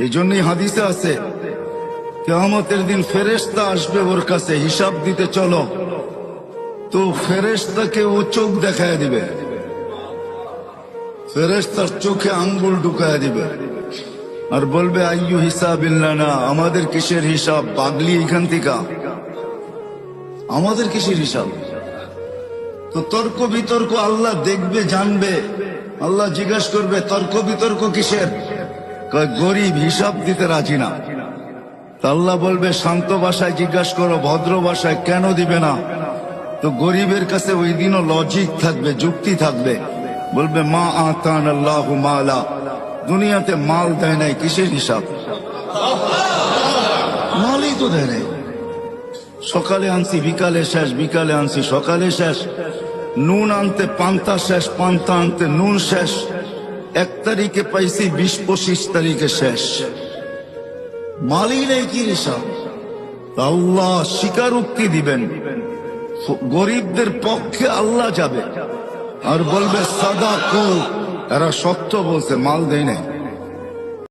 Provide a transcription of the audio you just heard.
এই জন্যই হাদিসে আছে, কেয়ামতের দিন ফেরেশতা আসবে ওর কাছে, হিসাব দিতে চলো। তো ফেরেশতাকে ও চোখ দেখায় দিবে। ফেরেশতার চোখে আঙ্গুল ঢুকায় দিবে। আর বলবে, আইয়ু হিসাব না আমাদের কিসের হিসাব? পাগলি এখান থেকে। আমাদের কিসের হিসাব? তো তর্ক বিতর্ক আল্লাহ দেখবে, জানবে। আল্লাহ জিজ্ঞেস করবে, তর্ক বিতর্ক কিসের? গরিব হিসাব দিতে রাজি না। আল্লাহ বলবে, শান্ত ভাষায় জিজ্ঞাসা করো, ভদ্র ভাষায় কেন দিবে না? তো গরিবের কাছে ওই দিনও লজিক থাকবে, যুক্তি থাকবে। বলবে, মা আতান আল্লাহ মালা। দুনিয়াতে মাল দেয় নাই, কিসের হিসাব? মালই তো দেয় নাই। সকালে আনছি, বিকালে শেষ, বিকালে আনছি, সকালে শেষ। নুন আনতে পান্তা শেষ, পান্তা আনতে নুন শেষ। এক তারিখে পাইছি বিশ পঁচিশ তারিখে শেষ। মালি নেই কি হিসাব? আল্লাহ স্বীকারোক্তি দিবেন। গরিবদের পক্ষে আল্লাহ যাবে। আর বলবে সাদা কো এরা সত্য বলছে, মাল দেয় নাই।